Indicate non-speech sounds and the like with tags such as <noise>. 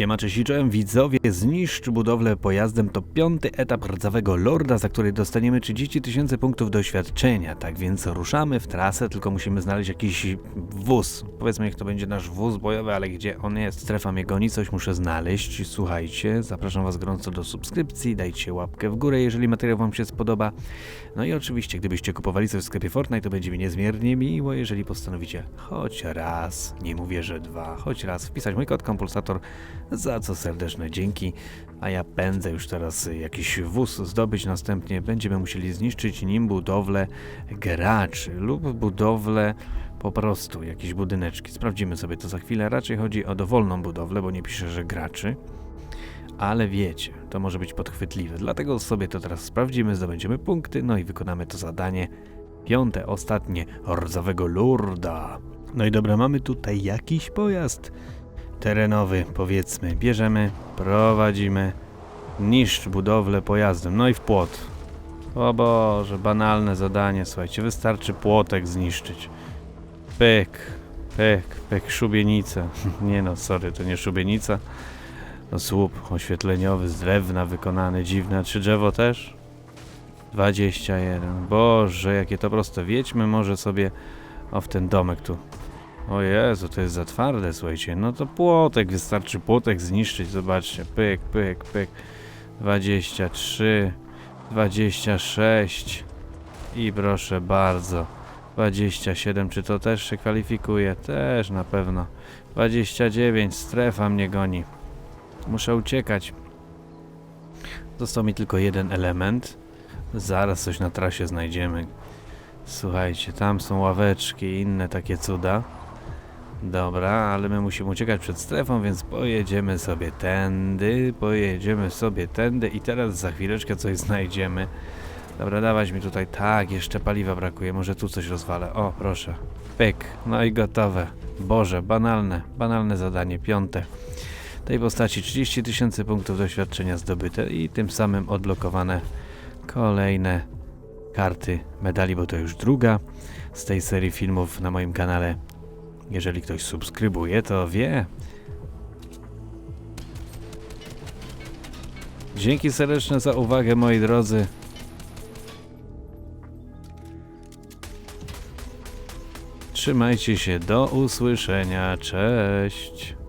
Siema, cześć i czołem widzowie, zniszcz budowlę pojazdem to piąty etap rdzawego lorda, za który dostaniemy 30 tysięcy punktów doświadczenia. Tak więc ruszamy w trasę, tylko musimy znaleźć jakiś wóz. Powiedzmy, niech to będzie nasz wóz bojowy, ale gdzie on jest? Strefa mnie goni, coś muszę znaleźć. Słuchajcie, zapraszam was gorąco do subskrypcji, dajcie łapkę w górę, jeżeli materiał wam się spodoba. No i oczywiście, gdybyście kupowali coś w sklepie Fortnite, to będzie mi niezmiernie miło, jeżeli postanowicie choć raz, nie mówię, że dwa, choć raz wpisać mój kod kompulsator, za co serdeczne dzięki. A ja pędzę już teraz jakiś wóz zdobyć, następnie będziemy musieli zniszczyć nim budowlę graczy lub budowlę po prostu, jakieś budyneczki. Sprawdzimy sobie to za chwilę. Raczej chodzi o dowolną budowlę, bo nie pisze, że graczy. Ale wiecie, to może być podchwytliwe. Dlatego sobie to teraz sprawdzimy, zdobędziemy punkty, no i wykonamy to zadanie. Piąte, ostatnie, rdzawego lurda. No i dobra, mamy tutaj jakiś pojazd terenowy, powiedzmy. Bierzemy, prowadzimy, niszcz budowlę pojazdem. No i w płot. O Boże, banalne zadanie, słuchajcie, wystarczy płotek zniszczyć. Pyk, pyk, pyk, szubienica. <laughs> nie no, sorry, to nie szubienica. No słup oświetleniowy z drewna wykonany, dziwne. Czy drzewo też? 21. Boże, jakie to proste. Wiedźmy może sobie o w ten domek tu. O Jezu, to jest za twarde, słuchajcie. No to płotek, wystarczy płotek zniszczyć. Zobaczcie, pyk, pyk, pyk. 23, 26 i proszę bardzo. 27, czy to też się kwalifikuje? Też na pewno. 29, strefa mnie goni. Muszę uciekać. Został mi tylko jeden element. Zaraz coś na trasie znajdziemy. Słuchajcie, tam są ławeczki i inne takie cuda. Dobra, ale my musimy uciekać przed strefą, więc pojedziemy sobie tędy, pojedziemy sobie tędy i teraz za chwileczkę coś znajdziemy. Dobra, dawać mi tutaj, tak, jeszcze paliwa brakuje, może tu coś rozwalę. O, proszę, pyk, no i gotowe. Boże, banalne, banalne zadanie, piąte. Tej postaci 30 tysięcy punktów doświadczenia zdobyte i tym samym odblokowane kolejne karty medali, bo to już druga z tej serii filmów na moim kanale. Jeżeli ktoś subskrybuje, to wie. Dzięki serdeczne za uwagę, moi drodzy. Trzymajcie się, do usłyszenia, cześć.